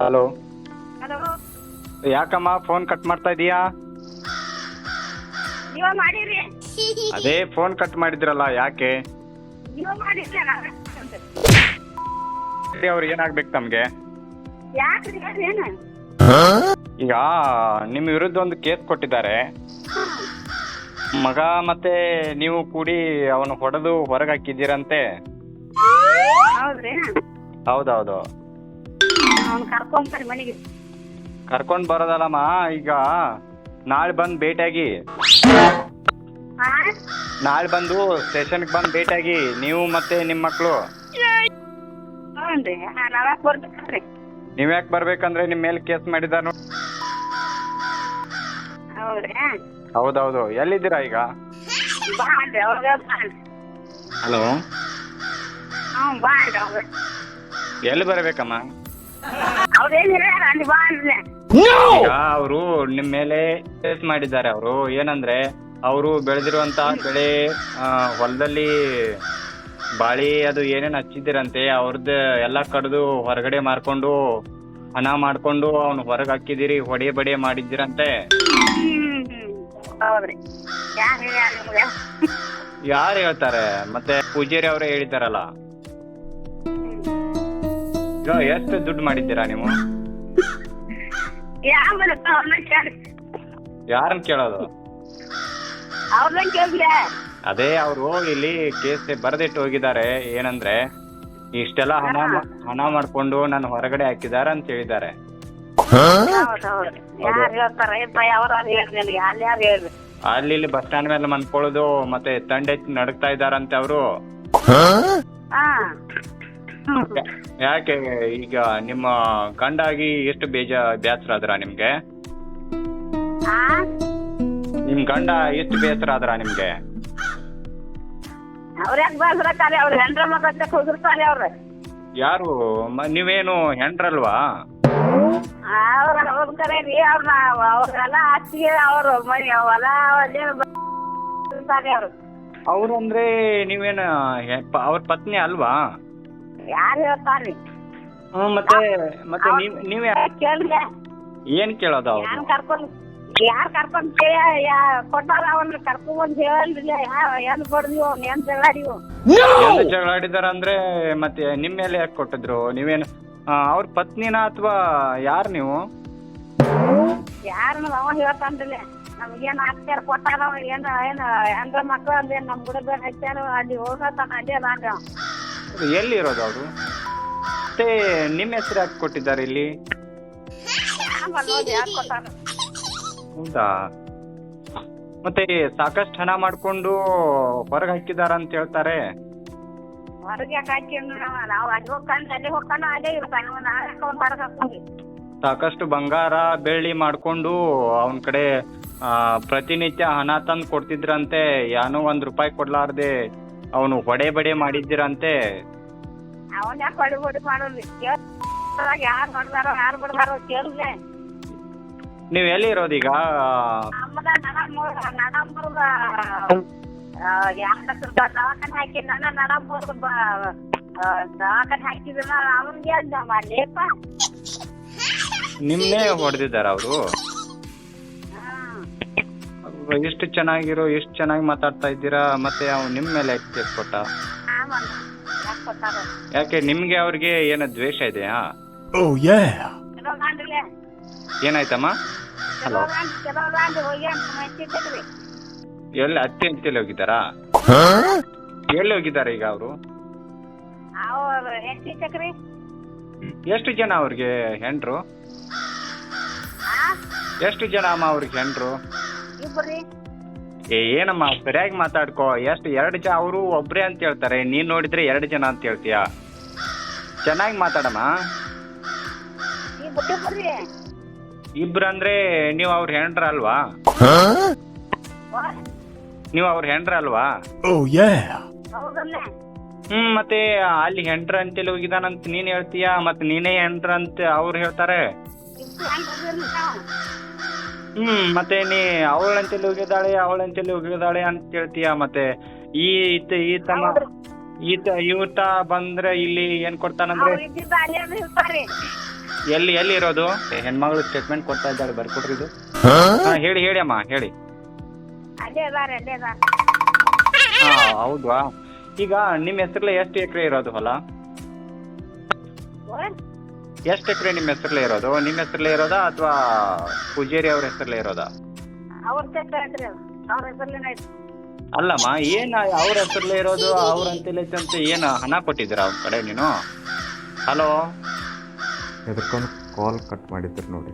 Hello hello ಯಾಕಮ್ಮ phone cut ಮಾಡ್ತಾ ಇದೀಯಾ? ನೀವ ಮಾಡಿರಿ. ಅದೇ ಫೋನ್ ಕಟ್ ಮಾಡಿದ್ರಲ್ಲ ಯಾಕೆ? ನೀವ ಮಾಡಿರಿ ಅವ್ರು ಏನಾಗ್ಬೇಕು ತಮಗೆ ಯಾಕ್ರಿ ಏನ? ಈಗ ನಿಮ್ಮ ವಿರುದ್ಧ ಒಂದು ಕೇಸ್ ಕೊಟ್ಟಿದ್ದಾರೆ. ಮಗ ಮತ್ತೆ ನೀವು ಕೂಡಿ ಅವನು ಹೊಡೆದು ಹೊರಗಾಕಿದ್ದೀರಂತೆ ಹೌದ್ರಿ. ಹೌದೌದು. ಅವ್ನ ಕರ್ಕೊಂಬರ್ರಿ ಮನೆಗೆ. ಕರ್ಕೊಂಡು ಬರೋದಲ್ಲಮ್ಮ ಈಗ ನಾಳೆ ಬಂದು ಭೇಟಿಯಾಗಿ. ಹಾ ನಾಳೆ ಬಂದು ಸ್ಟೇಷನ್ಗೆ ಬಂದು ಭೇಟಿಯಾಗಿ ನೀವು ಮತ್ತೆ ನಿಮ್ಮ ಮಕ್ಕಳು ನೀವ್ ನಾವ್ಯಾಕೆ ಬರ್ಬೇಕಲ್ರಿ ನೀವು ಯಾಕೆ ಬರ್ಬೇಕಂದ್ರೆ ನಿಮ್ಮ ಮೇಲೆ ಕೇಸ್ ಮಾಡಿದಾರ ನೋಡಿ. ಹೌದ್ರಿ ಹೌದೌದು ಎಲ್ಲಿದ್ದೀರಾ ಈಗ? ಬಾಳ್ರಿ ಅವಾಗ ಬಾಳ್ರಿ ಹಲೋ? ಹ್ಞೂ ಬಾಳ್ರಿ ಅವಾಗ. ಎಲ್ಲಿ ಬರಬೇಕಮ್ಮ? ಅವರು ನಿಮ್ಮ ಮೇಲೆ ಕೇಸ್ ಮಾಡಿದ್ದಾರೆ ಅವರು. ಏನಂದ್ರೆ ಅವರು ಬೆಳೆದಿರುವಂತ ಬೆಳೆ ಆ, ಹೊಲದಲ್ಲಿ ಬಾಳಿ ಅದು ಏನೇನ್ ಹಚ್ಚಿದ್ದೀರಂತೆ ಅವ್ರದ್ದು ಎಲ್ಲಾ ಕಡ್ದು ಹೊರಗಡೆ ಮಾರ್ಕೊಂಡು ಹಣ ಮಾಡ್ಕೊಂಡು ಅವ್ನು ಹೊರಗ್ ಹಾಕಿದಿರಿ ಹೊಡೆ ಬಡೆ ಮಾಡಿದ್ದೀರಂತೆ. ಯಾರು ಹೇಳ್ತಾರೆ? ಮತ್ತೆ ಪೂಜಾರಿ ಅವರೇ ಹೇಳಿದ್ದಾರಲ್ಲ. ಈಗ ಎಷ್ಟು ದುಡ್ಡು ಮಾಡಿದ್ದೀರಾ ನೀವು? ಯಾರನ್ ಅವ್ರನ್ನ ಕೇಳಿ ಯಾರನ್ನ ಕೇಳೋದು? ಅವ್ರನ್ನ ಕೇಳಿದ್ರೆ ಅದೇ ಅವ್ರು ಇಲ್ಲಿ ಕೇಸ್ ಬರೆದಿಟ್ಟು ಹೋಗಿದ್ದಾರೆ. ಏನಂದ್ರೆ ಇಷ್ಟೆಲ್ಲ ಹಣ ಮಾ- ಹಣ ಮಾಡ್ಕೊಂಡು ನನ್ನ ಹೊರಗಡೆ ಹಾಕಿದಾರ ಅಂತ ಹೇಳಿದ್ದಾರೆ. ಯಾರು ಹೇಳ್ತಾರ? ಯಪ್ಪ ಯಾವ್ರ ಹೇಳ್ರಿ ನನಗೆ? ಅಲ್ಲಿ ಯಾರು ಹೇಳ್ರಿ ಅಲ್ಲಿ ಇಲ್ಲಿ ಬಸ್ ಸ್ಟ್ಯಾಂಡ್ ಮೇಲೆ ಮನ್ಕೊಳ್ಳೋದು ಮತ್ತೆ ತಂಡ ನಡಕ್ತಾ ಇದಾರಂತೆ ಅವರು. ಹಾ. ಯಾಕೆ ಈಗ ನಿಮ್ಮ ಗಂಡಾಗಿ ಎಷ್ಟು ಬೇಜ ಬೇಸರ ಆದ್ರ ನಿಮ್ಗೆ ನಿಮ್ ಗಂಡ ಎಷ್ಟು ಬೇಸರ ಆದ್ರ ನಿಮ್ಗೆ? ಅವ್ರ ಯಾಕೆ ಬಾಸ್ರಕ್ಕಾರೆ ಅವ್ರ ಹೆಂಡ್ರ ಮಕ್ಕಳ ಕುದುರ್ತಾರೆ ಅವ್ರ. ಯಾರು? ಮ- ನೀವೇನು ಹೆಂಡ್ರಲ್ವಾ? ಅವ್ರ ಅವ್ರ ಕರೆ ರೀ ಅವ್ರನ್ನ ಅವ್ರೆಲ್ಲ ಹಚ್ಚಿಗೆ ಅವ್ರು ಮನೆ ಹೊಲ ಅಲ್ಲೇ ಅವ್ರು. ಅವ್ರಂದ್ರೆ ನೀವೇನು ಅವ್ರ ಪತ್ನಿ ಅಲ್ವಾ? ಯಾರು ಹೇಳ್ತಾರ್ರಿ? ಹ್ಮ್ ಮತ್ತೆ ಮತ್ತೆ ನೀವ್ ನೀವ್ ಯಾ- ಕೇಳ್ರಿ ಏನ್ ಕೇಳೋದು ಅವ್ರು? ಯಾರು ಕರ್ಕೊಂಡ್ ಯಾರು ಕರ್ಕೊಂಡ್ ಯಾ ಕೊಟ್ಟಾರ ಅವನ್ನ ಕರ್ಕೊಂಡ್ ಬಂದ್ ಹೇಳ್ರಿ ಯಾವ ಏನ್ ಬಡ್ದಿವು ಅವ್ನ ಏನ್ ಜಗಳಾಡಿವು ಎಲ್ಲ ಜಗಳ ಆಡಿದಾರ ಅಂದ್ರೆ ಮತ್ತೆ ನಿಮ್ ಮೇಲೆ ಯಾಕೆ ಕೊಟ್ಟಿದ್ರು? ನೀವೇನು ಆ, ಅವ್ರ ಪತ್ನಿನ ಅಥವಾ ಯಾರು ನೀವು? ಯಾರನ್ನ ಅವ ಹೇಳ್ತಾನ್ರಿ ನಮ್ಗೇನ್ ಆಗ್ತಾರ ಕೊಟ್ಟಾರ ಅವ? ಏನ್ ಏನ್ ಹೆಂಗ ಮಕ್ಳು ಅಂದ್ರೆ ನಮ್ ಗುಡ ಹಚ್ಚಾರ ಅಲ್ಲಿ ಹೋಗತಾನ ಅಲ್ಲೇ ಅದಾನ್ರಿ ಅವ. ಎಲ್ಲಿ ಇರೋದು ಅವರು ಮತ್ತೆ ನಿಮ್ಮ ಹೆಸರು ಯಾಕೆ ಕೊಟ್ಟಿದ್ದಾರೆ ಇಲ್ಲಿ? ಹೌದಾ? ಮತ್ತೆ ಸಾಕಷ್ಟು ಹಣ ಮಾಡ್ಕೊಂಡು ಹೊರಗೆ ಹಾಕಿದಾರ ಅಂತ ಹೇಳ್ತಾರೆ. ಸಾಕಷ್ಟು ಬಂಗಾರ ಬೆಳ್ಳಿ ಮಾಡ್ಕೊಂಡು ಅವನ ಕಡೆ ಪ್ರತಿನಿತ್ಯ ಹಣ ತಂದು ಕೊಡ್ತಿದ್ರಂತೆ. ಏನೋ ಒಂದ್ ರೂಪಾಯಿ ಕೊಡ್ಲಾರ್ದೆ. ಅವನು ಹೊಡೆ ಬಡೆ ಮಾಡಿದ್ದೀರಂತೆ. ಅವನ್ ಯಾಕೆ ಹೊಡಿ ಹೊಡಿ ಮಾಡೋದ್ರಿ ಯಾರು ಹೊಡ್ದಾರೋ ಯಾರು ಬಿಡ್ದಾರೋ ಕೇಳಿದೆ. ನೀವ್ ಎಲ್ಲಿ ಇರೋದೀಗ ನಮ್ಮದ ನಡಮೂರ ನಡಂಬೂರ್ದ ಯಾಕ ದವಾಖಾನೆ ಹಾಕಿ ನನ್ನ ನಡಂಬೂರ್ದ ದವಾಖಾನೆ ಹಾಕಿದ್ರ ಅವನ್ಗೆ ಮಾಡ್ಲಿಪ್ಪ ನಿಮ್ನೇ ಹೊಡೆದಿದ್ದಾರ ಅವರು. ಎಷ್ಟು ಚೆನ್ನಾಗಿರೋ ಎಷ್ಟು ಚೆನ್ನಾಗಿ ಮಾತಾಡ್ತಾ ಇದ್ದೀರಾ ಮತ್ತೆ ಅವ್ನು ನಿಮ್ ಮೇಲೆ ಯಾಕೆ ಕೇಸ್ ಕೊಟ್ಟ? ಯಾಕೆ ನಿಮ್ಗೆ ಅವ್ರಿಗೆ ಏನೋ ದ್ವೇಷ ಇದೆಯಾ? Oh yeah. ಏನಾಯ್ತಮ್ಮ? ಹಲೋ ಎಲ್ಲಿ ಅತ್ತೆ ಅಂತೇಳಿ ಹೋಗಿದ್ದಾರಾ? Huh? ಎಲ್ಲಿ ಹೋಗಿದ್ದಾರೆ ಈಗ ಅವರು? ಅವ್ರು ಹೆಂಡತಿ ಚಕ್ರಿ. ಎಷ್ಟು ಜನ ಅವ್ರಿಗೆ ಹೆಂಡ್ರು? ಎಷ್ಟು ಜನ ಅಮ್ಮ ಅವ್ರಿಗೆ ಹೆಂಡ್ರು? ಇಬ್ರಿ ಏ ಏನಮ್ಮ ಸರಿಯಾಗಿ ಮಾತಾಡ್ಕೋ. ಎಷ್ಟು ಎರಡು ಜನ ಅವರು ಒಬ್ರೇ ಅಂತ ಹೇಳ್ತಾರೆ. ನೀನ್ ನೋಡಿದ್ರೆ ಎರಡು ಜನ ಅಂತ ಹೇಳ್ತೀಯ? ಚೆನ್ನಾಗಿ ಮಾತಾಡಮ್ಮ. ಇಬ್ರು ಅಂದ್ರೆ ಇಬ್ರಂದ್ರೆ ನೀವು ಅವ್ರ ಹೆಂಡ್ರ ಅಲ್ವಾ? ನೀವ್ ನೀವು ಅವ್ರ ಹೆಂಡ್ರ ಅಲ್ವಾ? Oh yeah. ಹೌದಲ್ಲ? ಹ್ಮ್ ಮತ್ತೆ ಅಲ್ಲಿ ಹೆಂಡ್ರ ಅಂತೇಳಿ ಹೋಗಿದಾನಂತ ನೀನ್ ಹೇಳ್ತೀಯ? ಮತ್ತೆ ನೀನೇ ಹೆಂಡ್ರ ಅಂತ ಅವ್ರು ಹೇಳ್ತಾರೆ? ಇಬ್ರು ನಾವು ಹ್ಮ್ ಮತ್ತೆ ನೀ ಅವಳಂತೇಳಿ ಹೋಗಿದ್ದಾಳೆ ಅವಳಂತೇಳಿ ಹೋಗಿದ್ದಾಳೆ ಅಂತ ಹೇಳ್ತೀಯ ಮತ್ತೆ? ಈ ಈತ ಈತನ. ಈತ ಇವತ ಬಂದ್ರೆ ಇಲ್ಲಿ ಏನ್ ಕೊಡ್ತಾನಂದ್ರೆ? ಎಲ್ಲಿ ಎಲ್ಲಿ ಇರೋದು? ಹೆಣ್ಮಗಳು ಸ್ಟೇಟ್ಮೆಂಟ್ ಕೊಡ್ತಾ ಇದ್ದಾಳೆ ಬರ್ಕೊಡ್ರಿ ಇದು. ಹಾ? ಹೇಳಿ ಹೇಳಿ ಅಮ್ಮ ಹೇಳಿ. ಹಾ ಹೌದಾ ಈಗ ನಿಮ್ಮ ಹೆಸರಲ್ಲೇ ಎಷ್ಟು ಎಕರೆ ಇರೋದು ಹೊಲ? ಎಷ್ಟು ಎಕರೆ ನಿಮ್ಮ ಹೆಸರಲ್ಲೇ ಇರೋದು? ನಿಮ್ಮ ಹೆಸರಲ್ಲೇ ಇರೋದಾ ಅಥವಾ ಪೂಜಾರಿ ಅವ್ರ ಹೆಸರಲ್ಲೇ ಇರೋದಾ? ಅವ್ರ ಚೆಕ್ ಐತ್ರಿ ಅದು ಅವ್ರ ಹೆಸರ್ಲಿನ ಐತಿ ಅಲ್ಲಮ್ಮ ಏನು ಅವ್ರ ಹೆಸರಲ್ಲೇ ಇರೋದು ಅವ್ರ ಅಂತೇಳಿ ಅಂತ ಏನು ಹಣ ಕೊಟ್ಟಿದ್ದೀರಾ ಅವ್ರ ಕಡೆ ನೀನು? ಹಲೋ ಎದಕ್ಕೊಂದು ಕಾಲ್ ಕಟ್ ಮಾಡಿದ್ರು ನೋಡಿ.